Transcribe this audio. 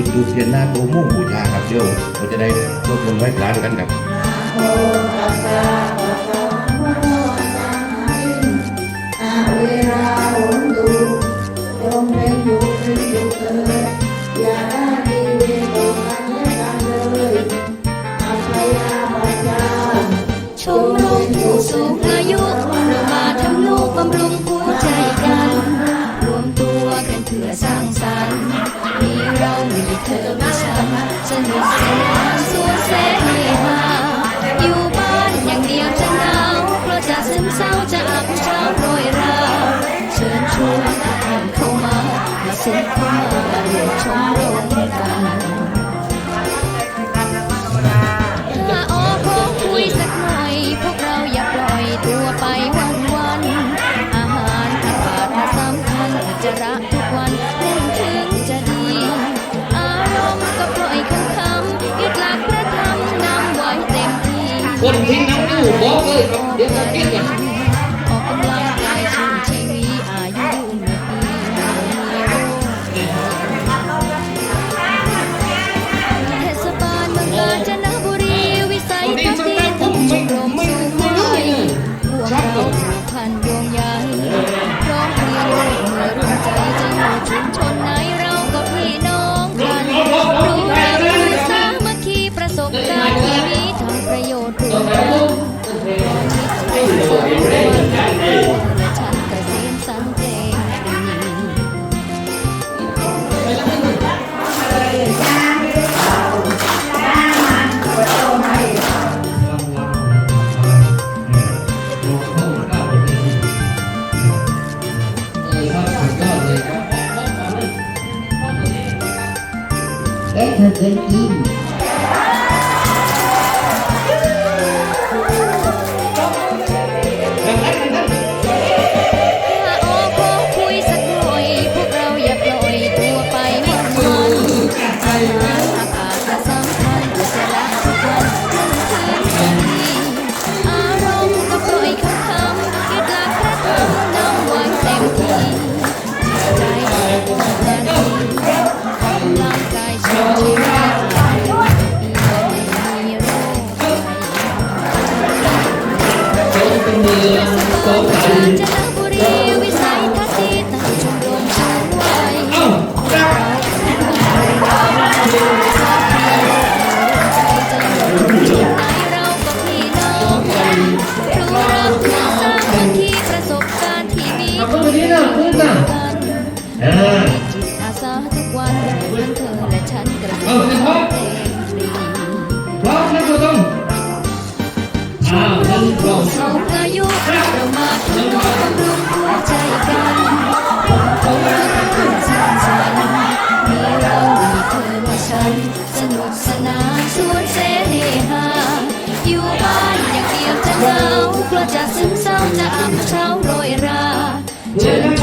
ุดดูเทียนหน้าโตมุ่งบูชาครับเดี๋ยวเราจะได้รวบรวมไว้กลางกันครับชมรมผู้สูงอายุรามาทำลูกบำรุง คนทิ้งน้ำตู้บอกเลยครับเดี๋ยวเราคิดกัน É, eu tô. จนบุรีวิสัยทัศน์ตั้งชมรมชาวไทยเราก็พี่น้องกันรู้รักและสร้างพื้นที่ประสบการณ์ที่มี Apa begini? Apa begini? เออ จิตอาสาทุกวันทั้งเธอและฉันกระทำเอลงดีพร้อมนะคุณผู้ชมอ้าวนั่นพร้อม สองอายุเรา เหากลัวจะซึมเศร้าจะอับเช้าโรยราเธอ